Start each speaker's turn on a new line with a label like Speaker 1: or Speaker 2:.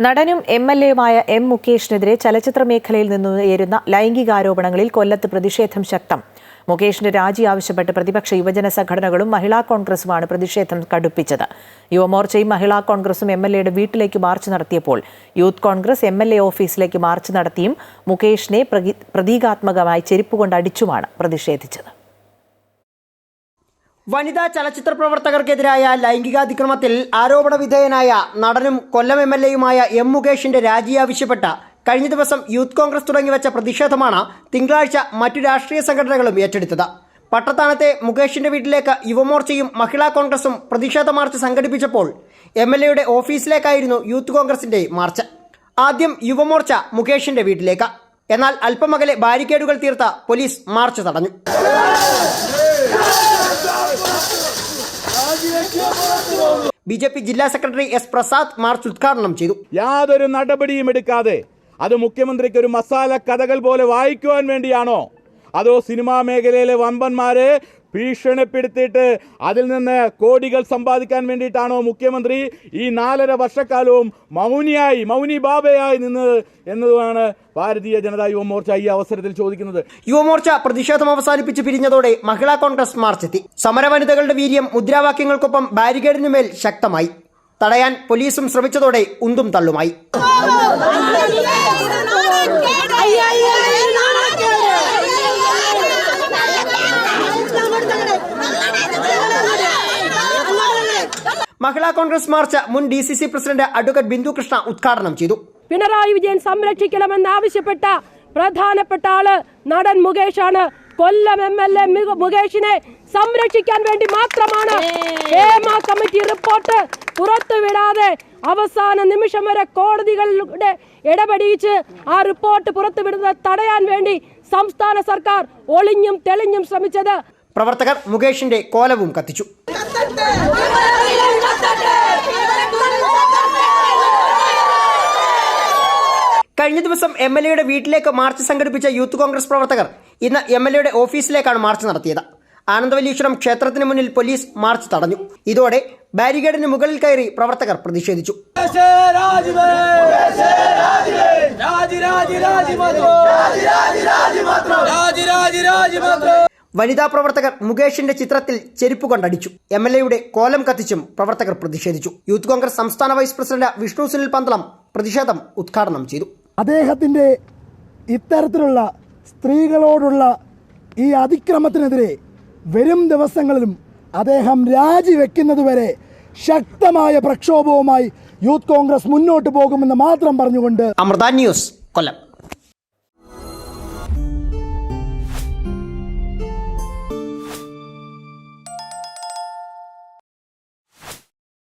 Speaker 1: നടനും M L എയുമായ M മുകേഷിനെതിരെ ചലച്ചിത്ര മേഖലയിൽ നിന്നുയരുന്ന ലൈംഗികാരോപണങ്ങളിൽ കൊല്ലത്ത് പ്രതിഷേധം ശക്തം. മുകേഷിന്റെ രാജി ആവശ്യപ്പെട്ട് പ്രതിപക്ഷ യുവജന സംഘടനകളും മഹിളാ കോൺഗ്രസുമാണ് പ്രതിഷേധം കടുപ്പിച്ചത്. യുവമോർച്ചയും മഹിളാ കോൺഗ്രസും എം എൽ എയുടെ വീട്ടിലേക്ക് മാർച്ച് നടത്തിയപ്പോൾ youth Congress M L A ഓഫീസിലേക്ക് മാർച്ച് നടത്തിയും മുകേഷിനെ പ്രതി- പ്രതീകാത്മകമായി ചെരുപ്പുകൊണ്ട് അടിച്ചുമാണ് പ്രതിഷേധിച്ചത്.
Speaker 2: വനിതാ ചലച്ചിത്ര പ്രവർത്തകർക്കെതിരായ ലൈംഗികാതിക്രമത്തിൽ ആരോപണ വിധേയനായ നടനും കൊല്ലം എം എൽ എയുമായ എം മുകേഷിന്റെ രാജി ആവശ്യപ്പെട്ട കഴിഞ്ഞ ദിവസം യൂത്ത് കോൺഗ്രസ് തുടങ്ങിവെച്ച പ്രതിഷേധമാണ് തിങ്കളാഴ്ച മറ്റു രാഷ്ട്രീയ സംഘടനകളും ഏറ്റെടുത്തത്. പട്ടത്താനത്തെ മുകേഷിന്റെ വീട്ടിലേക്ക് യുവമോർച്ചയും മഹിളാ കോൺഗ്രസും പ്രതിഷേധ മാർച്ച് സംഘടിപ്പിച്ചപ്പോൾ എം എൽ എയുടെ ഓഫീസിലേക്കായിരുന്നു യൂത്ത് കോൺഗ്രസിന്റെ മാർച്ച്. ആദ്യം യുവമോർച്ച മുകേഷിന്റെ വീട്ടിലേക്ക്. എന്നാൽ അല്പമകലെ ബാരിക്കേഡുകൾ തീർത്ത പോലീസ് മാർച്ച് തടഞ്ഞു. ബി ജെ പി ജില്ലാ സെക്രട്ടറി എസ് പ്രസാദ് മാർച്ച് ഉദ്ഘാടനം ചെയ്തു.
Speaker 3: യാതൊരു നടപടിയും എടുക്കാതെ അത് മുഖ്യമന്ത്രിക്ക് ഒരു മസാല കഥകൾ പോലെ വായിക്കുവാൻ വേണ്ടിയാണോ? അതോ സിനിമാ മേഖലയിലെ വമ്പന്മാരെ ഭീഷണിപ്പെടുത്തിയിട്ട് അതിൽ നിന്ന് കോടികൾ സമ്പാദിക്കാൻ വേണ്ടിയിട്ടാണോ മുഖ്യമന്ത്രി ഈ നാലര വർഷക്കാലവും മൗനിയായി മൗനി ബാബയായി നിന്നത് എന്നതുമാണ് ഭാരതീയ ജനതാ യുവമോർച്ച ഈ അവസരത്തിൽ ചോദിക്കുന്നത്.
Speaker 2: യുവമോർച്ച പ്രതിഷേധം അവസാനിപ്പിച്ച് പിരിഞ്ഞതോടെ മഹിളാ കോൺഗ്രസ് മാർച്ചെത്തി. സമരവനിതകളുടെ വീര്യം മുദ്രാവാക്യങ്ങൾക്കൊപ്പം ബാരിക്കേഡിനുമേൽ ശക്തമായി. തടയാൻ പോലീസും ശ്രമിച്ചതോടെ ഉന്തും തള്ളുമായി. മഹിളാ കോൺഗ്രസ് മാർച്ച് മുൻ D C C president advocate Bindu Krishna ഉദ്ഘാടനം ചെയ്തു.
Speaker 4: പിണറായി വിജയൻ സംരക്ഷിക്കണമെന്ന് ആവശ്യപ്പെട്ട പ്രധാനപ്പെട്ട ആൾ നടൻ ആണ് കൊല്ലം എം എൽ എ മുകേഷിനെ സംരക്ഷിക്കാൻ വേണ്ടി മാത്രമാണ് ഹേമ കമ്മിറ്റി റിപ്പോർട്ട് പുറത്തുവിടാതെ അവസാന നിമിഷം വരെ കോടതികളുടെ ഇടപെടിയിച്ച് ആ റിപ്പോർട്ട് പുറത്തുവിടുന്നത് തടയാൻ വേണ്ടി സംസ്ഥാന സർക്കാർ ഒളിഞ്ഞും തെളിഞ്ഞും ശ്രമിച്ചത്.
Speaker 2: പ്രവർത്തകർ മുകേഷിന്റെ കോലവും കത്തിച്ചു. കഴിഞ്ഞ ദിവസം എം എൽ എയുടെ വീട്ടിലേക്ക് മാർച്ച് സംഘടിപ്പിച്ച യൂത്ത് കോൺഗ്രസ് പ്രവർത്തകർ ഇന്ന് എം എൽ എയുടെ ഓഫീസിലേക്കാണ് മാർച്ച് നടത്തിയത് ആനന്ദവല്ലീശ്വരം ക്ഷേത്രത്തിന് മുന്നിൽ പോലീസ് മാർച്ച് തടഞ്ഞു ഇതോടെ ബാരിക്കേഡിന് മുകളിൽ കയറി പ്രവർത്തകർ പ്രതിഷേധിച്ചു വനിതാ പ്രവർത്തകർ മുകേഷിന്റെ ചിത്രത്തിൽ ചെരുപ്പ് കണ്ടടിച്ചു. എം എൽ എയുടെ കോലം കത്തിച്ചും പ്രവർത്തകർ പ്രതിഷേധിച്ചു. യൂത്ത് കോൺഗ്രസ് സംസ്ഥാന വൈസ് പ്രസിഡന്റ് വിഷ്ണു സുനിൽ പന്തളം പ്രതിഷേധം ഉദ്ഘാടനം ചെയ്തു.
Speaker 5: അദ്ദേഹത്തിന്റെ ഇത്തരത്തിലുള്ള സ്ത്രീകളോടുള്ള ഈ അതിക്രമത്തിനെതിരെ വരും ദിവസങ്ങളിലും അദ്ദേഹം രാജിവെക്കുന്നതുവരെ ശക്തമായ പ്രക്ഷോഭവുമായി യൂത്ത് കോൺഗ്രസ് മുന്നോട്ട് പോകുമെന്ന് മാത്രം പറഞ്ഞുകൊണ്ട്
Speaker 2: അമൃത ന്യൂസ് കൊല്ലം.